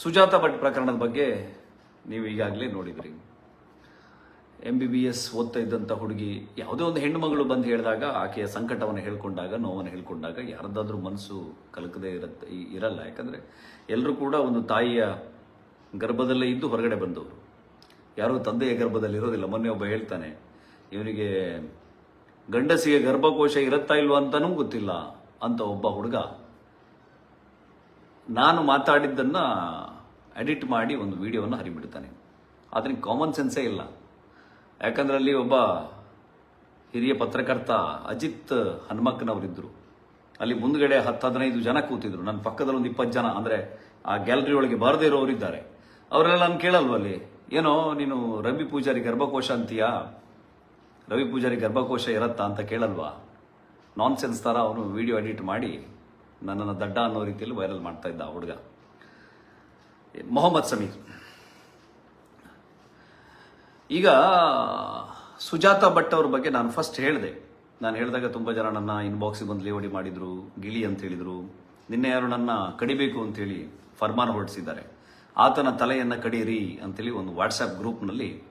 ಸುಜಾತ ಭಟ್ ಪ್ರಕರಣದ ಬಗ್ಗೆ ನೀವು ಈಗಾಗಲೇ ನೋಡಿದ್ರಿ. ಎಂ ಬಿ ಬಿ ಎಸ್ ಓದ್ತಾ ಇದ್ದಂಥ ಹುಡುಗಿ ಯಾವುದೇ ಒಂದು ಹೆಣ್ಣು ಮಗಳು ಬಂದು ಹೇಳಿದಾಗ ಆಕೆಯ ಸಂಕಟವನ್ನು ಹೇಳ್ಕೊಂಡಾಗ, ನೋವನ್ನು ಹೇಳ್ಕೊಂಡಾಗ ಯಾರದ್ದಾದ್ರೂ ಮನಸ್ಸು ಕಲಕದೇ ಇರತ್ತೆ ಇರಲ್ಲ. ಯಾಕಂದರೆ ಎಲ್ಲರೂ ಕೂಡ ಒಂದು ತಾಯಿಯ ಗರ್ಭದಲ್ಲೇ ಇದ್ದು ಹೊರಗಡೆ ಬಂದವರು. ಯಾರೂ ತಂದೆಯ ಗರ್ಭದಲ್ಲಿ ಇರೋದಿಲ್ಲ. ಮೊನ್ನೆ ಒಬ್ಬ ಹೇಳ್ತಾನೆ, ಇವನಿಗೆ ಗಂಡಸಿಗೆ ಗರ್ಭಕೋಶ ಇರುತ್ತಾ ಇಲ್ವಾ ಅಂತನೂ ಗೊತ್ತಿಲ್ಲ ಅಂತ ಒಬ್ಬ ಹುಡುಗ ನಾನು ಮಾತಾಡಿದ್ದನ್ನ ಎಡಿಟ್ ಮಾಡಿ ಒಂದು ವಿಡಿಯೋವನ್ನು ಹರಿಬಿಡ್ತಾನೆ. ಅದಕ್ಕೆ ಕಾಮನ್ ಸೆನ್ಸೇ ಇಲ್ಲ. ಯಾಕಂದ್ರೆ ಅಲ್ಲಿ ಒಬ್ಬ ಹಿರಿಯ ಪತ್ರಕರ್ತ ಅಜಿತ್ ಹನುಮಕ್ಕನವರಿದ್ದರು ಅಲ್ಲಿ ಮುಂದ್ಗಡೆ ಹತ್ತು, ಹದಿನೈದು ಜನ ಕೂತಿದ್ರು. ನನ್ನ ಪಕ್ಕದಲ್ಲಿ ಒಂದು ಇಪ್ಪತ್ತು ಜನ. ಅಂದ್ರೆ ಆ ಗ್ಯಾಲರಿ ಒಳಗೆ ಬಾರದೇ ಇರೋರು ಇದ್ದಾರೆ ಅವರೆಲ್ಲ ನಾನು ಕೇಳಲ್ವ ಅಲ್ಲಿ? ಏನೋ, ನೀನು ರವಿ ಪೂಜಾರಿ ಗರ್ಭಕೋಶ ಅಂತೀಯಾ? ರವಿ ಪೂಜಾರಿ ಗರ್ಭಕೋಶ ಇರತ್ತಾ ಅಂತ ಕೇಳಲ್ವಾ? ನಾನ್ ಸೆನ್ಸ್ ಥರ ಅವನು ವಿಡಿಯೋ ಎಡಿಟ್ ಮಾಡಿ ನನ್ನನ್ನು ದಡ್ಡ ಅನ್ನೋ ರೀತಿಯಲ್ಲಿ ವೈರಲ್ ಮಾಡ್ತಾ ಇದ್ದ ಹುಡುಗ. ಮೊಹಮ್ಮದ್ ಸಮೀರ್. ಈಗ ಸುಜಾತ ಭಟ್ ಅವ್ರ ಬಗ್ಗೆ ನಾನು ಫಸ್ಟ್ ಹೇಳಿದೆ. ನಾನು ಹೇಳಿದಾಗ ತುಂಬ ಜನ ನನ್ನ ಇನ್ಬಾಕ್ಸಿಗೆ ಬಂದು ಲೇವಡಿ ಮಾಡಿದ್ರು ಗಿಳಿ ಅಂತ ಹೇಳಿದರು. ನಿನ್ನೆ ಯಾರು ನನ್ನ ಕಡಿಬೇಕು ಅಂತೇಳಿ ಫರ್ಮಾನ್ ಹೊರಡಿಸಿದ್ದಾರೆ. ಆತನ ತಲೆಯನ್ನು ಕಡಿಯಿರಿ ಅಂತೇಳಿ ಒಂದು ವಾಟ್ಸಪ್ ಗ್ರೂಪ್ನಲ್ಲಿ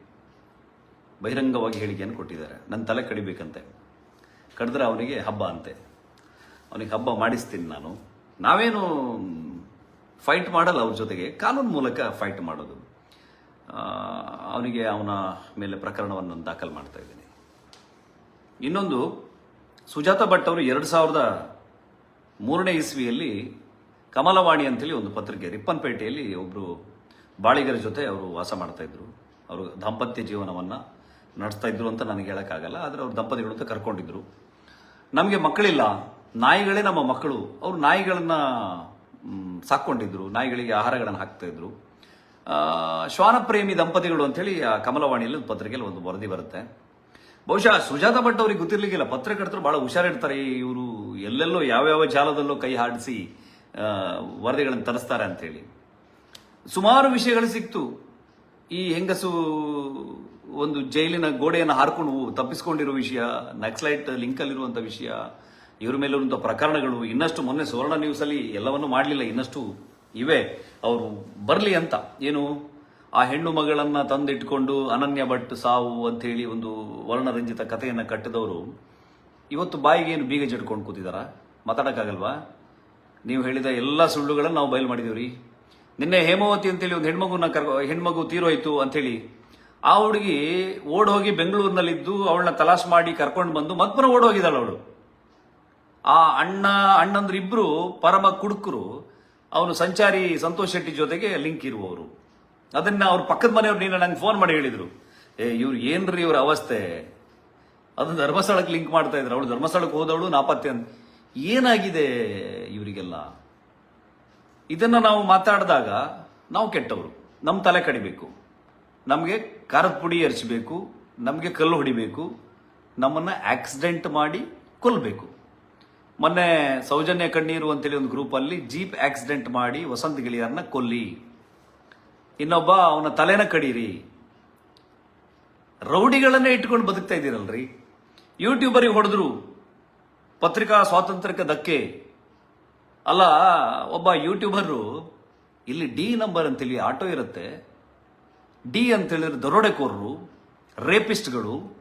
ಬಹಿರಂಗವಾಗಿ ಹೇಳಿಕೆಯನ್ನು ಕೊಟ್ಟಿದ್ದಾರೆ. ನನ್ನ ತಲೆ ಕಡಿಬೇಕಂತೆ. ಕಡಿದ್ರೆ ಅವನಿಗೆ ಹಬ್ಬ ಅಂತೆ. ಅವನಿಗೆ ಹಬ್ಬ ಮಾಡಿಸ್ತೀನಿ ನಾನು. ನಾವೇನು ಫೈಟ್ ಮಾಡಲ್ಲ ಅವ್ರ ಜೊತೆಗೆ. ಕಾನೂನು ಮೂಲಕ ಫೈಟ್ ಮಾಡೋದು. ಅವನಿಗೆ ಅವನ ಮೇಲೆ ಪ್ರಕರಣವನ್ನು ದಾಖಲು ಮಾಡ್ತಾ ಇದ್ದೀನಿ. ಇನ್ನೊಂದು, ಸುಜಾತ ಭಟ್ ಅವರು ಎರಡು ಸಾವಿರದ ಮೂರನೇ ಇಸ್ವಿಯಲ್ಲಿ ಕಮಲವಾಣಿ ಅಂತೇಳಿ ಒಂದು ಪತ್ರಿಕೆ, ರಿಪ್ಪನ್ಪೇಟೆಯಲ್ಲಿ ಒಬ್ಬರು ಬಾಳಿಗರ ಜೊತೆ ಅವರು ವಾಸ ಮಾಡ್ತಾ ಇದ್ರು. ಅವರು ದಾಂಪತ್ಯ ಜೀವನವನ್ನು ನಡೆಸ್ತಾ ಇದ್ರು ಅಂತ ನನಗೆ ಹೇಳೋಕ್ಕಾಗಲ್ಲ, ಆದರೆ ಅವ್ರು ದಂಪತಿಗಳು ಅಂತ ಕರ್ಕೊಂಡಿದ್ರು. ನಮಗೆ ಮಕ್ಕಳಿಲ್ಲ. ನಾಯಿಗಳೇ ನಮ್ಮ ಮಕ್ಕಳು. ಅವರು ನಾಯಿಗಳನ್ನ ಸಾಕೊಂಡಿದ್ರು ನಾಯಿಗಳಿಗೆ ಆಹಾರಗಳನ್ನು ಹಾಕ್ತಾ ಇದ್ರು ಶ್ವಾನಪ್ರೇಮಿ ದಂಪತಿಗಳು ಅಂತೇಳಿ ಆ ಕಮಲವಾಣಿಯಲ್ಲಿ ಒಂದು ಪತ್ರಿಕೆಯಲ್ಲಿ ಒಂದು ವರದಿ ಬರುತ್ತೆ. ಬಹುಶಃ ಸುಜಾತ ಭಟ್ ಅವ್ರಿಗೆ ಗೊತ್ತಿರ್ಲಿಕ್ಕಿಲ್ಲ. ಪತ್ರಕರ್ತರು ಬಹಳ ಹುಷಾರಿರ್ತಾರೆ. ಇವರು ಎಲ್ಲೆಲ್ಲೋ ಯಾವ್ಯಾವ ಜಾಲದಲ್ಲೋ ಕೈ ಹಾಡಿಸಿ ವರದಿಗಳನ್ನು ತರಿಸ್ತಾರೆ ಅಂತೇಳಿ ಸುಮಾರು ವಿಷಯಗಳು ಸಿಕ್ತು. ಈ ಹೆಂಗಸು ಒಂದು ಜೈಲಿನ ಗೋಡೆಯನ್ನು ಹಾರ್ಕೊಂಡು ತಪ್ಪಿಸ್ಕೊಂಡಿರೋ ವಿಷಯ, ನಕ್ಸಲೈಟ್ ಲಿಂಕಲ್ಲಿರುವಂಥ ವಿಷಯ ಇವ್ರ ಮೇಲಿರುವಂಥ ಪ್ರಕರಣಗಳು ಇನ್ನಷ್ಟು ಮೊನ್ನೆ ಸುವರ್ಣ ನ್ಯೂಸಲ್ಲಿ ಎಲ್ಲವನ್ನೂ ಮಾಡಲಿಲ್ಲ, ಇನ್ನಷ್ಟು ಇವೆ. ಅವರು ಬರಲಿ ಅಂತ. ಏನು, ಆ ಹೆಣ್ಣು ಮಗಳನ್ನ ತಂದಿಟ್ಕೊಂಡು ಅನನ್ಯ ಭಟ್ ಸಾವು ಅಂತ ಹೇಳಿ ಒಂದು ವರ್ಣರಂಜಿತ ಕಥೆಯನ್ನು ಕಟ್ಟಿದವರು, ಇವತ್ತು ಬಾಯಿಗೆ ಏನು ಬೀಗ ಜಡ್ಕೊಂಡು ಕೂತಿದಾರ? ಮಾತಾಡೋಕ್ಕಾಗಲ್ವಾ? ನೀವು ಹೇಳಿದ ಎಲ್ಲ ಸುಳ್ಳುಗಳನ್ನು ನಾವು ಬಯಲು ಮಾಡಿದೀವ್ರಿ. ನಿನ್ನೆ ಹೇಮಾವತಿ ಅಂತೇಳಿ ಒಂದು ಹೆಣ್ಮಗುನ ಕರ್ ಹೆಣ್ಮಗು ತೀರೋಯ್ತು ಅಂತೇಳಿ ಆ ಹುಡುಗಿ ಓಡ್ ಹೋಗಿ ಬೆಂಗಳೂರಿನಲ್ಲಿದ್ದು ಅವಳನ್ನ ತಲಾಶ್ ಮಾಡಿ ಕರ್ಕೊಂಡು ಬಂದು ಮತ್ತೆ ಓಡ್ ಅವಳು. ಆ ಅಣ್ಣ, ಅಣ್ಣಂದ್ರೆ ಇಬ್ರು ಪರಮ ಕುಡುಕರು. ಅವನು ಸಂಚಾರಿ ಸಂತೋಷ್ ಶೆಟ್ಟಿ ಜೊತೆಗೆ ಲಿಂಕ್ ಇರುವವರು. ಅದನ್ನ ಅವ್ರ ಪಕ್ಕದ ಮನೆಯವ್ರು ನೀನು ನಂಗೆ ಫೋನ್ ಮಾಡಿ ಹೇಳಿದ್ರು. ಏ, ಇವ್ರು ಏನ್ರಿ ಇವ್ರ ಅವಸ್ಥೆ? ಅದು ಧರ್ಮಸ್ಥಳಕ್ಕೆ ಲಿಂಕ್ ಮಾಡ್ತಾ ಇದ್ರು. ಅವಳು ಧರ್ಮಸ್ಥಳಕ್ಕೆ ಹೋದವಳು ನಾಪತ್ತೆ ಅಂತ ಏನಾಗಿದೆ ಇವರಿಗೆಲ್ಲ? ಇದನ್ನ ನಾವು ಮಾತಾಡಿದಾಗ ನಾವು ಕೆಟ್ಟವರು. ನಮ್ಮ ತಲೆ ಕಡಿಬೇಕು. ನಮಗೆ ಖಾರದ ಪುಡಿ ಎರಚಬೇಕು ನಮಗೆ ಕಲ್ಲು ಹೊಡಿಬೇಕು. ನಮ್ಮನ್ನು ಆಕ್ಸಿಡೆಂಟ್ ಮಾಡಿ ಕೊಲ್ಲಬೇಕು ಮೊನ್ನೆ ಸೌಜನ್ಯ ಕಣ್ಣೀರು ಅಂತೇಳಿ ಒಂದು ಗ್ರೂಪಲ್ಲಿ ಜೀಪ್ ಆಕ್ಸಿಡೆಂಟ್ ಮಾಡಿ ವಸಂತ ಗಿಳಿಯರನ್ನ ಕೊಲ್ಲಿ. ಇನ್ನೊಬ್ಬ ಅವನ ತಲೆನ ಕಡೀರಿ. ರೌಡಿಗಳನ್ನೇ ಇಟ್ಕೊಂಡು ಬದುಕ್ತಾ ಇದ್ದೀರಲ್ರಿ. ಯೂಟ್ಯೂಬರಿಗೆ ಹೊಡೆದ್ರು. ಪತ್ರಿಕಾ ಸ್ವಾತಂತ್ರ್ಯಕ್ಕೆ ಧಕ್ಕೆ. ಅಲ್ಲ, ಒಬ್ಬ ಯೂಟ್ಯೂಬರು ಇಲ್ಲಿ ಡಿ ನಂಬರ್ ಅಂತೇಳಿ ಆಟೋ ಇರುತ್ತೆ. ಡಿ ಅಂತ ಹೇಳಿದ್ರೆ ದರೋಡೆಕೋರರು ರೇಪಿಸ್ಟ್ಗಳು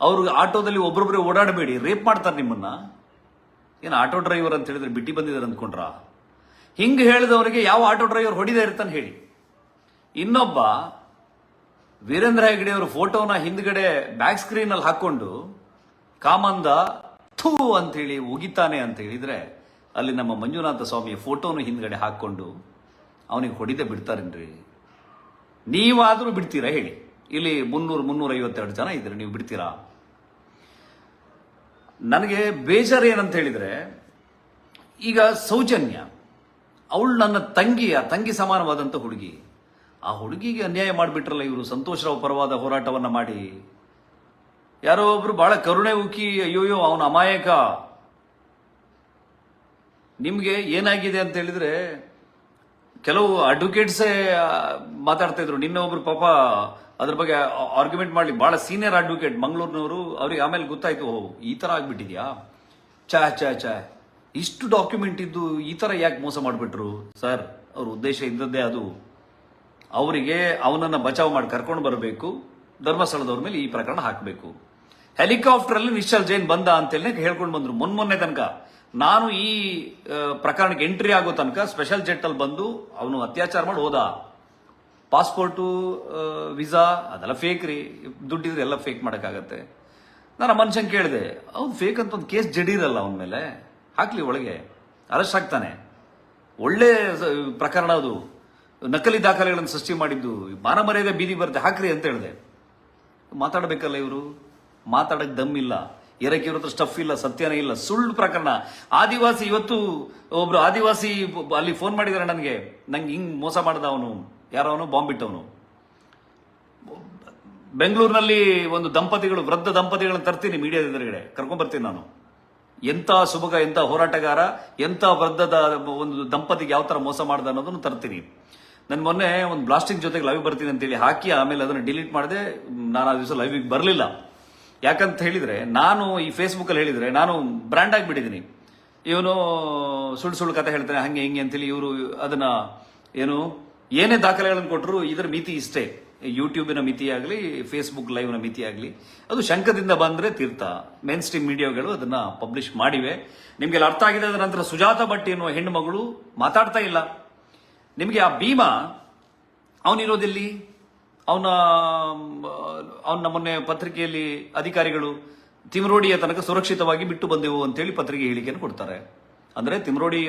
ಅವ್ರಿಗೆ ಆಟೋದಲ್ಲಿ ಒಬ್ಬರೊಬ್ಬರೇ ಓಡಾಡಬೇಡಿ ರೇಪ್ ಮಾಡ್ತಾರೆ ನಿಮ್ಮನ್ನ. ಏನು ಆಟೋ ಡ್ರೈವರ್ ಅಂತ ಹೇಳಿದ್ರೆ ಬಿಟ್ಟಿ ಬಂದಿದ್ದಾರೆ ಅಂದ್ಕೊಂಡ್ರ? ಹಿಂಗೆ ಹೇಳಿದವರಿಗೆ ಯಾವ ಆಟೋ ಡ್ರೈವರ್ ಹೊಡಿದೇ ಇರ್ತಾನೆ ಹೇಳಿ. ಇನ್ನೊಬ್ಬ ವೀರೇಂದ್ರ ಹೆಗ್ಡೆ ಅವರ ಫೋಟೋನ ಹಿಂದ್ಗಡೆ ಬ್ಯಾಕ್ ಸ್ಕ್ರೀನ್ ಅಲ್ಲಿ ಹಾಕೊಂಡು ಕಾಮಂದ ಥೂ ಅಂತೇಳಿ ಉಗಿತಾನೆ ಅಂತ ಹೇಳಿದ್ರೆ, ಅಲ್ಲಿ ನಮ್ಮ ಮಂಜುನಾಥ ಸ್ವಾಮಿಯ ಫೋಟೋನು ಹಿಂದ್ಗಡೆ ಹಾಕೊಂಡು ಅವನಿಗೆ ಹೊಡಿದೆ ಬಿಡ್ತಾರೇನ್ರಿ? ನೀವಾದರೂ ಬಿಡ್ತೀರಾ ಹೇಳಿ. ಇಲ್ಲಿ ಮುನ್ನೂರು ಮುನ್ನೂರ ಐವತ್ತೆರಡು ಜನ ಇದ್ದೀರಿ ನೀವು ಬಿಡ್ತೀರಾ? ನನಗೆ ಬೇಜಾರು ಏನಂತ ಹೇಳಿದ್ರೆ, ಈಗ ಸೌಜನ್ಯ, ಅವಳು ನನ್ನ ತಂಗಿ ಆ ತಂಗಿ ಸಮಾನವಾದಂಥ ಹುಡುಗಿ. ಆ ಹುಡುಗಿಗೆ ಅನ್ಯಾಯ ಮಾಡಿಬಿಟ್ರಲ್ಲ ಇವರು ಸಂತೋಷರಾವ್ ಪರವಾದ ಹೋರಾಟವನ್ನ ಮಾಡಿ. ಯಾರೋ ಒಬ್ರು ಬಹಳ ಕರುಣೆ ಉಕ್ಕಿ ಅಯ್ಯೋಯ್ಯೋ ಅವನ ಅಮಾಯಕ. ನಿಮಗೆ ಏನಾಗಿದೆ ಅಂತ ಹೇಳಿದ್ರೆ, ಕೆಲವು ಅಡ್ವೊಕೇಟ್ಸೇ ಮಾತಾಡ್ತಾ ಇದ್ರು. ನಿನ್ನೆ ಒಬ್ರು ಪಾಪ ಅದ್ರ ಬಗ್ಗೆ ಆರ್ಗ್ಯುಮೆಂಟ್ ಮಾಡ್ಲಿ ಬಹಳ ಸೀನಿಯರ್ ಅಡ್ವೊಕೇಟ್ ಮಂಗಳೂರಿನವರು, ಅವ್ರಿಗೆ ಆಮೇಲೆ ಗೊತ್ತಾಯ್ತು ಓ ಈ ತರ ಆಗ್ಬಿಟ್ಟಿದ್ಯಾ? ಚಾ ಚಾ ಚಾ ಇಷ್ಟು ಡಾಕ್ಯುಮೆಂಟ್ ಇದ್ದು ಈ ತರ ಯಾಕೆ ಮೋಸ ಮಾಡಿಬಿಟ್ರು? ಸರ್, ಅವ್ರ ಉದ್ದೇಶ ಇದ್ದದ್ದೇ ಅದು. ಅವರಿಗೆ ಅವನನ್ನ ಬಚಾವ್ ಮಾಡಿ ಕರ್ಕೊಂಡು ಬರಬೇಕು, ಧರ್ಮಸ್ಥಳದವ್ರ ಮೇಲೆ ಈ ಪ್ರಕರಣ ಹಾಕಬೇಕು. ಹೆಲಿಕಾಪ್ಟರ್ ಅಲ್ಲಿ ನಿಶ್ಚಲ್ ಜೈನ್ ಬಂದ ಅಂತೇಳಿ ಹೇಳ್ಕೊಂಡು ಬಂದ್ರು ಮೊನ್ನೆ ತನಕ. ನಾನು ಈ ಪ್ರಕರಣಕ್ಕೆ ಎಂಟ್ರಿ ಆಗೋ ತನಕ ಸ್ಪೆಷಲ್ ಜೆಟ್ ಅಲ್ಲಿ ಬಂದು ಅವನು ಅತ್ಯಾಚಾರ ಮಾಡಿ ಹೋದ. ಪಾಸ್ಪೋರ್ಟು ವೀಸಾ ಅದೆಲ್ಲ ಫೇಕ್ ರೀ. ದುಡ್ಡಿದ್ರೆ ಎಲ್ಲ ಫೇಕ್ ಮಾಡೋಕ್ಕಾಗತ್ತೆ. ನಾನು ಆ ಮನುಷ್ಯಂಗೆ ಕೇಳಿದೆ, ಅವ್ನು ಫೇಕ್ ಅಂತ ಒಂದು ಕೇಸ್ ಜಡೀರಲ್ಲ ಅವನ ಮೇಲೆ. ಹಾಕ್ಲಿ ಒಳಗೆ. ಅರೆಸ್ಟ್ ಆಗ್ತಾನೆ. ಒಳ್ಳೆ ಪ್ರಕರಣ ಅದು. ನಕಲಿ ದಾಖಲೆಗಳನ್ನು ಸೃಷ್ಟಿ ಮಾಡಿದ್ದು. ಮಾನ ಮರ್ಯಾದೆ ಬೀದಿ ಬರುತ್ತೆ, ಹಾಕ್ರಿ ಅಂತ ಹೇಳಿದೆ. ಮಾತಾಡಬೇಕಲ್ಲ ಇವರು? ಮಾತಾಡಕ್ಕೆ ದಮ್ ಇಲ್ಲ. ಎರಕ್ಕೆ ಇವ್ರ ಹತ್ರ ಸ್ಟಫ್ ಇಲ್ಲ, ಸತ್ಯನೇ ಇಲ್ಲ. ಸುಳ್ಳು ಪ್ರಕರಣ. ಆದಿವಾಸಿ ಇವತ್ತು ಒಬ್ರು ಆದಿವಾಸಿ ಅಲ್ಲಿ ಫೋನ್ ಮಾಡಿದಾರೆ ನನಗೆ. ನಂಗೆ ಹಿಂಗ್ ಮೋಸ ಮಾಡ್ದ ಅವನು. ಯಾರೋ ಅವನು ಬಾಂಬ್ ಬಿಟ್ಟವನು ಬೆಂಗಳೂರಿನಲ್ಲಿ ಒಂದು ದಂಪತಿಗಳು, ವೃದ್ಧ ದಂಪತಿಗಳನ್ನ ತರ್ತೀನಿ ಮೀಡಿಯಾದ ಎದುರುಗಡೆ. ಕರ್ಕೊಂಡ್ ಬರ್ತೀನಿ ನಾನು. ಎಂಥ ಸುಭಗ, ಎಂಥ ಹೋರಾಟಗಾರ, ಎಂಥ ವೃದ್ಧದ ಒಂದು ದಂಪತಿಗೆ ಯಾವ ತರ ಮೋಸ ಮಾಡ್ದೆ ಅನ್ನೋದನ್ನು ತರ್ತೀನಿ. ನಾನು ಮೊನ್ನೆ ಒಂದು ಬ್ಲಾಸ್ಟಿಂಗ್ ಜೊತೆಗೆ ಲೈವ್ ಬರ್ತೀನಿ ಅಂತೇಳಿ ಹಾಕಿ, ಆಮೇಲೆ ಅದನ್ನು ಡಿಲೀಟ್ ಮಾಡಿದೆ, ನಾನು ಆ ದಿವಸ ಲೈವಿಗೆ ಬರಲಿಲ್ಲ. ಯಾಕಂತ ಹೇಳಿದ್ರೆ, ನಾನು ಈ ಫೇಸ್ಬುಕ್ ಅಲ್ಲಿ ಹೇಳಿದ್ರೆ, ನಾನು ಬ್ರ್ಯಾಂಡ್ ಆಗಿಬಿಟ್ಟಿದ್ದೀನಿ. ಇವನು ಸುಳ್ಳು ಸುಳ್ಳು ಕತೆ ಹೇಳ್ತಾನೆ, ಹಂಗೆ ಹಿಂಗೆ ಅಂತೇಳಿ ಇವರು ಅದನ್ನ, ಏನು ಏನೇ ದಾಖಲೆಗಳನ್ನು ಕೊಟ್ಟರು ಇದರ ಮಿತಿ ಇಷ್ಟೇ. ಯೂಟ್ಯೂಬಿನ ಮಿತಿ ಆಗಲಿ ಫೇಸ್ಬುಕ್ ಲೈವ್ನ ಮಿತಿ ಆಗಲಿ ಅದು ಶಂಕದಿಂದ ಬಂದರೆ ತೀರ್ಥ. ಮೇನ್ ಸ್ಟ್ರೀಮ್ ಮೀಡಿಯಾಗಳು ಅದನ್ನು ಪಬ್ಲಿಷ್ ಮಾಡಿವೆ. ನಿಮಗೆಲ್ಲ ಅರ್ಥ ಆಗಿದೆ ಅದರ ನಂತರ ಸುಜಾತ ಭಟ್ ಎನ್ನುವ ಹೆಣ್ಣು ಮಗಳು ಮಾತಾಡ್ತಾ ಇಲ್ಲ. ನಿಮಗೆ ಆ ಭೀಮಾ ಅವನಿರೋದಿಲ್ಲಿ ಅವನ ಅವನ ಮೊನ್ನೆ ಪತ್ರಿಕೆಯಲ್ಲಿ ಅಧಿಕಾರಿಗಳು ತಿಮರೋಡಿಯ ತನಕ ಸುರಕ್ಷಿತವಾಗಿ ಬಿಟ್ಟು ಬಂದೆವು ಅಂತೇಳಿ ಪತ್ರಿಕೆ ಹೇಳಿಕೆಯನ್ನು ಕೊಡ್ತಾರೆ. ಅಂದರೆ ತಿಮರೋಡಿ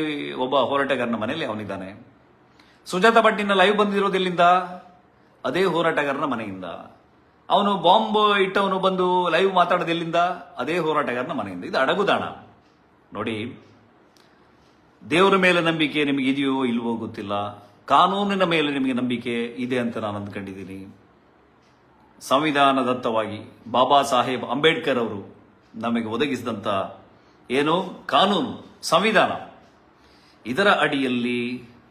ಒಬ್ಬ ಹೋರಾಟಗಾರನ ಮನೆಯಲ್ಲಿ ಅವನಿದ್ದಾನೆ. ಸುಜಾತ ಭಟ್ಟಿನ ಲೈವ್ ಬಂದಿರೋದು ಎಲ್ಲಿಂದ? ಅದೇ ಹೋರಾಟಗಾರನ ಮನೆಯಿಂದ. ಅವನು ಬಾಂಬ್ ಇಟ್ಟವನು ಬಂದು ಲೈವ್ ಮಾತಾಡೋದೆಲ್ಲಿಂದ ಅದೇ ಹೋರಾಟಗಾರನ ಮನೆಯಿಂದ. ಇದು ಅಡಗುದಾಣ. ನೋಡಿ, ದೇವರ ಮೇಲೆ ನಂಬಿಕೆ ನಿಮಗೆ ಇದೆಯೋ ಇಲ್ವೋ ಗೊತ್ತಿಲ್ಲ. ಕಾನೂನಿನ ಮೇಲೆ ನಿಮಗೆ ನಂಬಿಕೆ ಇದೆ ಅಂತ ನಾನು ಅಂದ್ಕೊಂಡಿದ್ದೀನಿ. ಸಂವಿಧಾನದತ್ತವಾಗಿ ಬಾಬಾ ಸಾಹೇಬ್ ಅಂಬೇಡ್ಕರ್ ಅವರು ನಮಗೆ ಒದಗಿಸಿದಂತ ಏನು? ಕಾನೂನು, ಸಂವಿಧಾನ. ಇದರ ಅಡಿಯಲ್ಲಿ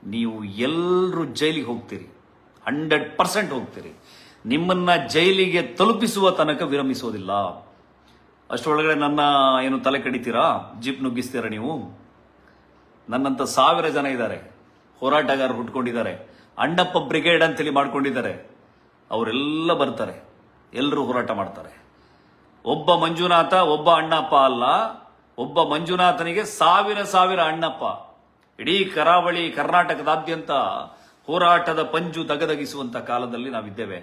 ನೀವು ಎಲ್ಲರೂ ಜೈಲಿಗೆ ಹೋಗ್ತೀರಿ. ಹಂಡ್ರೆಡ್ ಪರ್ಸೆಂಟ್ ಹೋಗ್ತೀರಿ. ನಿಮ್ಮನ್ನ ಜೈಲಿಗೆ ತಲುಪಿಸುವ ತನಕ ವಿರಮಿಸೋದಿಲ್ಲ. ಅಷ್ಟರೊಳಗಡೆ ನನ್ನ, ಏನು ತಲೆ ಕಡಿತೀರಾ? ಜೀಪ್ ನುಗ್ಗಿಸ್ತೀರಾ ನೀವು? ನನ್ನಂತ ಸಾವಿರ ಜನ ಇದ್ದಾರೆ. ಹೋರಾಟಗಾರರು ಹುಟ್ಕೊಂಡಿದ್ದಾರೆ. ಅಂಡಪ್ಪ ಬ್ರಿಗೇಡ್ ಅಂತೇಳಿ ಮಾಡ್ಕೊಂಡಿದ್ದಾರೆ. ಅವರೆಲ್ಲ ಬರ್ತಾರೆ. ಎಲ್ಲರೂ ಹೋರಾಟ ಮಾಡ್ತಾರೆ. ಒಬ್ಬ ಮಂಜುನಾಥ, ಒಬ್ಬ ಅಣ್ಣಪ್ಪ ಅಲ್ಲ. ಒಬ್ಬ ಮಂಜುನಾಥನಿಗೆ ಸಾವಿರ ಸಾವಿರ ಅಣ್ಣಪ್ಪ. ಇಡೀ ಕರಾವಳಿ ಕರ್ನಾಟಕದಾದ್ಯಂತ ಹೋರಾಟದ ಪಂಜು ದಗದಗಿಸುವಂತ ಕಾಲದಲ್ಲಿ ನಾವಿದ್ದೇವೆ.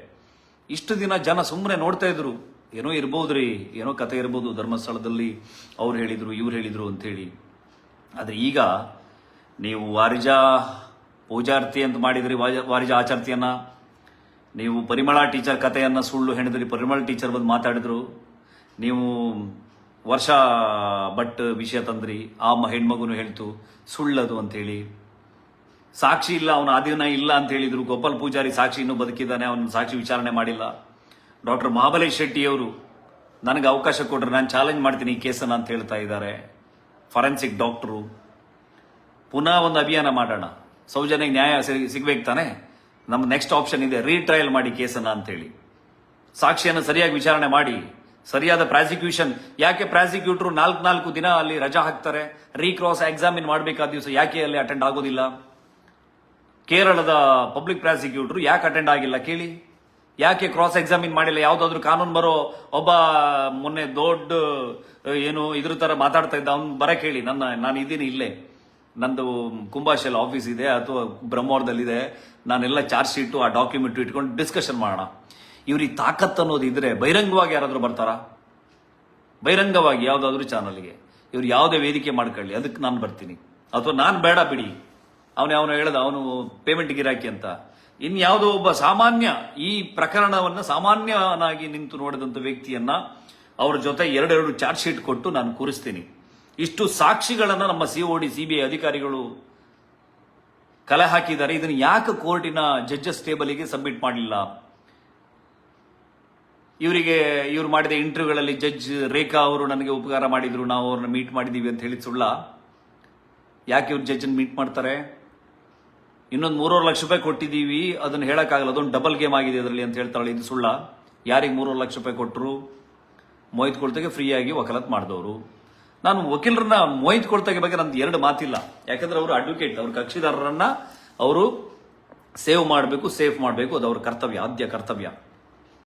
ಇಷ್ಟು ದಿನ ಜನ ಸುಮ್ಮನೆ ನೋಡ್ತಾ ಇದ್ರು. ಏನೋ ಇರ್ಬೋದ್ರಿ, ಏನೋ ಕತೆ ಇರ್ಬೋದು, ಧರ್ಮಸ್ಥಳದಲ್ಲಿ ಅವ್ರು ಹೇಳಿದರು, ಇವ್ರು ಹೇಳಿದರು ಅಂತೇಳಿ. ಆದರೆ ಈಗ ನೀವು ವಾರಿಜಾ ಪೂಜಾರ್ತಿ ಅಂತ ಮಾಡಿದ್ರಿ ವಾರಿಜ ಆಚಾರ್ತಿಯನ್ನ. ನೀವು ಪರಿಮಳ ಟೀಚರ್ ಕಥೆಯನ್ನು ಸುಳ್ಳು ಹೆಣಿದ್ರಿ ಪರಿಮಳ ಟೀಚರ್ ಬಂದು ಮಾತಾಡಿದ್ರು. ನೀವು ವರ್ಷ ಭಟ್ ವಿಷಯ ತಂದ್ರಿ, ಆ ಹೆಣ್ಮಗುನು ಹೇಳ್ತು, ಸುಳ್ಳದು ಅಂತೇಳಿ ಸಾಕ್ಷಿ ಇಲ್ಲ, ಅವನ ಆದಿನ ಇಲ್ಲ ಅಂತ ಹೇಳಿದ್ರು ಗೋಪಾಲ್ ಪೂಜಾರಿ ಸಾಕ್ಷಿ ಇನ್ನೂ ಬದುಕಿದ್ದಾನೆ, ಅವನ ಸಾಕ್ಷಿ ವಿಚಾರಣೆ ಮಾಡಿಲ್ಲ. ಡಾಕ್ಟರ್ ಮಹಾಬಲೇಶ್ ಶೆಟ್ಟಿ ಅವರು ನನಗೆ ಅವಕಾಶ ಕೊಟ್ಟರೆ ನಾನು ಚಾಲೆಂಜ್ ಮಾಡ್ತೀನಿ ಈ ಕೇಸನ್ನ ಅಂತ ಹೇಳ್ತಾ ಇದ್ದಾರೆ. ಫಾರೆನ್ಸಿಕ್ ಡಾಕ್ಟ್ರು ಪುನಃ ಒಂದು ಅಭಿಯಾನ ಮಾಡೋಣ. ಸೌಜನ್ಯಗೆ ನ್ಯಾಯ ಸಿಗ್ಬೇಕು ತಾನೆ? ನಮ್ಮ ನೆಕ್ಸ್ಟ್ ಆಪ್ಷನ್ ಇದೆ ರೀಟ್ರಯಲ್ ಮಾಡಿ ಕೇಸನ್ನ ಅಂತೇಳಿ ಸಾಕ್ಷಿಯನ್ನು ಸರಿಯಾಗಿ ವಿಚಾರಣೆ ಮಾಡಿ. ಸರಿಯಾದ ಪ್ರಾಸಿಕ್ಯೂಷನ್. ಯಾಕೆ ಪ್ರಾಸಿಕ್ಯೂಟರ್ ನಾಲ್ಕು ನಾಲ್ಕು ದಿನ ಅಲ್ಲಿ ರಜಾ ಹಾಕ್ತಾರೆ? ರೀಕ್ರಾಸ್ ಎಕ್ಸಾಮಿನ್ ಮಾಡಬೇಕಾದ ದಿವಸ ಯಾಕೆ ಅಲ್ಲಿ ಅಟೆಂಡ್ ಆಗೋದಿಲ್ಲ? ಕೇರಳದ ಪಬ್ಲಿಕ್ ಪ್ರಾಸಿಕ್ಯೂಟರ್ ಯಾಕೆ ಅಟೆಂಡ್ ಆಗಿಲ್ಲ ಕೇಳಿ? ಯಾಕೆ ಕ್ರಾಸ್ ಎಕ್ಸಾಮಿನ್ ಮಾಡಿಲ್ಲ? ಯಾವ್ದಾದ್ರು ಕಾನೂನು ಬರೋ ಒಬ್ಬ ಮೊನ್ನೆ ದೊಡ್ಡ, ಏನು, ಇದ್ರ ತರ ಮಾತಾಡ್ತಾ ಇದ್ದ, ಅವ್ನು ಬರ ಕೇಳಿ. ನನ್ನ, ನಾನು ಇದ್ದೀನಿ ಇಲ್ಲೇ. ನಂದು ಕುಂಭಾಶೆಲ್ ಆಫೀಸ್ ಇದೆ, ಅಥವಾ ಬ್ರಹ್ಮವರದಲ್ಲಿದೆ ನಾನೆಲ್ಲ ಚಾರ್ಜ್ ಶೀಟು ಆ ಡಾಕ್ಯುಮೆಂಟ್ ಇಟ್ಕೊಂಡು ಡಿಸ್ಕಷನ್ ಮಾಡೋಣ. ಇವ್ರಿಗೆ ತಾಕತ್ತು ಅನ್ನೋದು ಇದ್ರೆ ಬಹಿರಂಗವಾಗಿ ಯಾರಾದರೂ ಬರ್ತಾರಾ? ಬಹಿರಂಗವಾಗಿ ಯಾವುದಾದ್ರೂ ಚಾನಲ್ಗೆ. ಇವ್ರು ಯಾವುದೇ ವೇದಿಕೆ ಮಾಡ್ಕೊಳ್ಳಿ. ಅದಕ್ಕೆ ನಾನು ಬರ್ತೀನಿ. ಅಥವಾ ನಾನು ಬೇಡ ಬಿಡಿ. ಅವನೇ ಅವನು ಹೇಳ್ದ, ಅವನು ಪೇಮೆಂಟ್ ಗಿರಾಕಿ ಅಂತ. ಇನ್ ಯಾವುದೋ ಒಬ್ಬ ಸಾಮಾನ್ಯ ಈ ಪ್ರಕರಣವನ್ನ ಸಾಮಾನ್ಯನಾಗಿ ನಿಂತು ನೋಡಿದಂಥ ವ್ಯಕ್ತಿಯನ್ನ ಅವ್ರ ಜೊತೆ ಎರಡೆರಡು ಚಾರ್ಜ್ ಶೀಟ್ ಕೊಟ್ಟು ನಾನು ಕೂರಿಸ್ತೀನಿ. ಇಷ್ಟು ಸಾಕ್ಷಿಗಳನ್ನು ನಮ್ಮ ಸಿಒಡಿ ಸಿಬಿಐ ಅಧಿಕಾರಿಗಳು ಕಲೆ ಹಾಕಿದ್ದಾರೆ. ಇದನ್ನು ಯಾಕೆ ಕೋರ್ಟಿನ ಜಡ್ಜಸ್ ಟೇಬಲಿಗೆ ಸಬ್ಮಿಟ್ ಮಾಡಲಿಲ್ಲ? ಇವರಿಗೆ ಇವ್ರು ಮಾಡಿದ ಇಂಟರ್ವ್ಯೂಗಳಲ್ಲಿ ಜಡ್ಜ್ ರೇಖಾ ಅವರು ನನಗೆ ಉಪಕಾರ ಮಾಡಿದ್ರು, ನಾವು ಅವ್ರನ್ನ ಮೀಟ್ ಮಾಡಿದೀವಿ ಅಂತ ಹೇಳಿ ಸುಳ್ಳ. ಯಾಕೆ ಇವ್ರು ಜಡ್ಜನ್ನು ಮೀಟ್ ಮಾಡ್ತಾರೆ? ಇನ್ನೊಂದು ಮೂರುವರೆ ಲಕ್ಷ ರೂಪಾಯಿ ಕೊಟ್ಟಿದ್ದೀವಿ ಅದನ್ನು ಹೇಳೋಕ್ಕಾಗಲ್ಲ, ಅದೊಂದು ಡಬಲ್ ಗೇಮ್ ಆಗಿದೆ ಅದರಲ್ಲಿ ಅಂತ ಹೇಳ್ತಾಳೆ ಇದು ಸುಳ್ಳ. ಯಾರಿಗೆ ಮೂರುವರೆ ಲಕ್ಷ ರೂಪಾಯಿ ಕೊಟ್ಟರು ಮೋಹಿತ್ ಕೊಳ್ತಾಗೆ ಫ್ರೀಯಾಗಿ ವಕಾಲತ್ ಮಾಡಿದವರು. ನಾನು ವಕೀಲರನ್ನ ಮೋಹಿತ್ ಕೊಳ್ತಾಗೆ ಬಗ್ಗೆ ನಂದು ಎರಡು ಮಾತಿಲ್ಲ. ಯಾಕಂದ್ರೆ ಅವರು ಅಡ್ವೊಕೇಟ್ ಅವ್ರ ಕಕ್ಷಿದಾರರನ್ನ ಅವರು ಸೇವ್ ಮಾಡಬೇಕು ಸೇಫ್ ಮಾಡಬೇಕು, ಅದು ಅವ್ರ ಕರ್ತವ್ಯ, ಆದ್ಯ ಕರ್ತವ್ಯ.